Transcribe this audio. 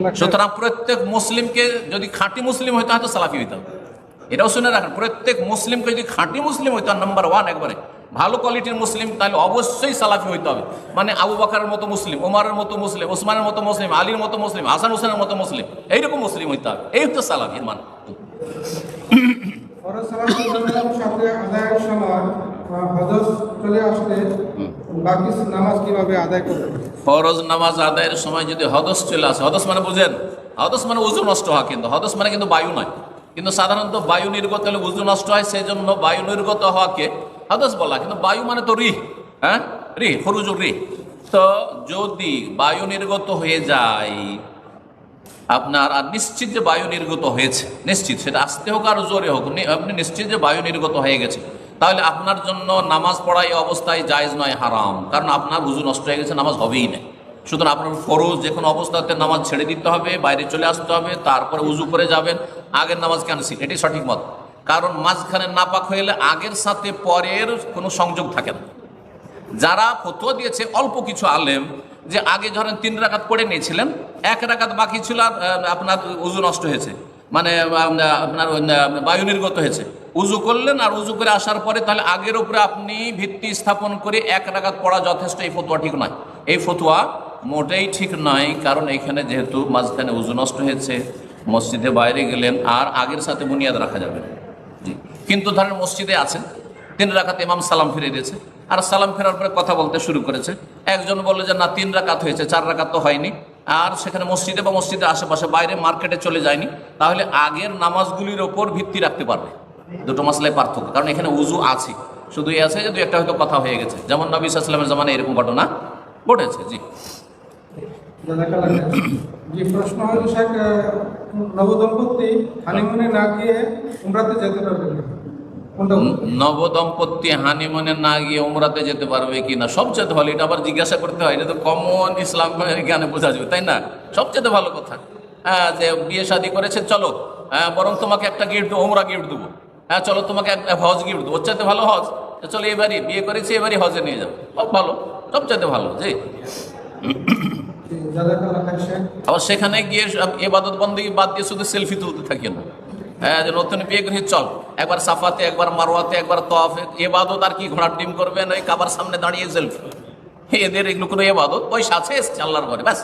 সুতরাং প্রত্যেক মুসলিমকে যদি খাঁটি মুসলিম হইতো হয়তো সালাফি হইতে হবে। এটাও শুনে রাখেন প্রত্যেক মুসলিমকে যদি খাঁটি মুসলিম হইতো নাম্বার ওয়ান একবারে। ভালো কোয়ালিটির মুসলিম তাহলে অবশ্যই সালাফি হইতে হবে। মানে আবু বাকারের মতো মুসলিম ওমারের মতো মুসলিম ওসমানের মতো মুসলিম আলীর মতো মুসলিম হাসান হোসেনের মতো মুসলিম এইরকম মুসলিম হইতে হবে। এই হচ্ছে সালাফির মান। সময় চলে আসলে বাকি ফরজ নামাজ আদায়ের সময় যদি হদস চলে আসে, হদস মানে বুঝেন, হদস মানে উজু নষ্ট হওয়া কিন্তু, হদস মানে কিন্তু বায়ু নয়। কিন্তু সাধারণত বায়ু নির্গত হলে উজু নষ্ট হয় সেই জন্য বায়ু নির্গত হওয়াকে হদস বলা কিন্তু বায়ু মানে তো রিহ হ্যাঁ? রিহ, ফরুজুর রিহ। তো যদি বায়ু নির্গত হয়ে যায়, আপনার আর নিশ্চিত যে বায়ু নির্গত হয়েছে, নিশ্চিত, সেটা আসতে হোক আর জোরে হোক আপনি নিশ্চিত যে বায়ু নির্গত হয়ে গেছে। তাহলে আপনার জন্য নামাজ পড়া এই অবস্থায় জায়েজ নয়, হারাম। কারণ আপনার উজু নষ্ট হয়ে গেছে, নামাজ হবেই না। সুতরাং আপনার ফরজ যে কোনো অবস্থাতে নামাজ ছেড়ে দিতে হবে, বাইরে চলে আসতে হবে, তারপরে উজু করে যাবেন, আগের নামাজ ক্যান্সেল এটি সঠিক মত। কারণ মাঝখানে নাপাক হয়ে গেলে আগের সাথে পরের কোনো সংযোগ থাকে না। যারা ফতোয়া দিয়েছে, অল্প কিছু আলেম, যে আগে ধরেন তিন রাকাত পড়ে নিয়েছিলেন, এক রাকাত বাকি ছিল আর আপনার উজু নষ্ট হয়েছে। মানে আপনার বায়ু নির্গত হয়েছে। উজু করলেন আর উজু করে আসার পরে তাহলে আগের উপরে আপনি ভিত্তি স্থাপন করে এক রাকাত পড়া যথেষ্ট, এই ফতোয়া ঠিক নয়। এই ফতোয়া মোটেই ঠিক নয় কারণ এখানে যেহেতু মাঝখানে উজু নষ্ট হয়েছে, মসজিদে বাইরে গেলেন আর আগের সাথে বুনিয়াদ রাখা যাবে কিন্তু ধরেন মসজিদে আছেন, তিন রাকাত ইমাম সালাম ফিরে দিয়েছে, আর সালাম ফেরার পরে কথা বলতে শুরু করেছে। একজন বলল যে, না, তিন রাকাত হয়েছে, চার রাকাত তো হয়নি, আর সেখানে মসজিদে বা মসজিদের আশেপাশে বাইরে মার্কেটে চলে যায়নি, তাহলে আগের নামাজগুলির ওপর ভিত্তি রাখতে পারবে। দুটো মাসলায় পার্থক্য। কারণ এখানে উজু আছে। শুধু এই আছে যে দু একটা হয়তো কথা হয়ে গেছে। যেমন নবী সাল্লামের জামানে এরকম ঘটনা ঘটেছে জি। খাইর। প্রশ্ন হলো শেখ নবদম্পতি হানিমুনে না গিয়ে উমরাতে যেতে পারবে না? কোনটা নবদম্পতি হানিমুনে না গিয়ে উমরাতে যেতে পারবে কি না? সবচেয়ে ভালো এটা আবার জিজ্ঞাসা করতে হয় এটা তো কমন ইসলাম জ্ঞানে বোঝা যাবে তাই না? সবচেয়ে ভালো কথা হ্যাঁ যে বিয়ে শাদি করেছে চলো হ্যাঁ বরং তোমাকে একটা গিফট দেবো উমরা গিফট দেবো। হ্যাঁ চলো তোমাকে হজ গিফট দেবো। চাইতে ভালো হজ। চলো এবারই, বিয়ে করেছি এবারই হজে নিয়ে যাব সব ভালো সবচাইতে ভালো, জি। আবার সেখানে গিয়ে সব এবাদত বন্দী বাদ দিয়ে শুধু সেলফি তুলতে থাকি না। হ্যাঁ যে নতুন বিয়ে করে, চল। একবার সাফাতে, একবার মারোয়াতে একবার তফে এবাদত আর কি ঘোড়ার ডিম করবে ওই কাবার সামনে দাঁড়িয়ে সেলফি এদের এগুলো কোনো এবাদত, পয়সা আছে আল্লাহর ঘরে, ব্যাস।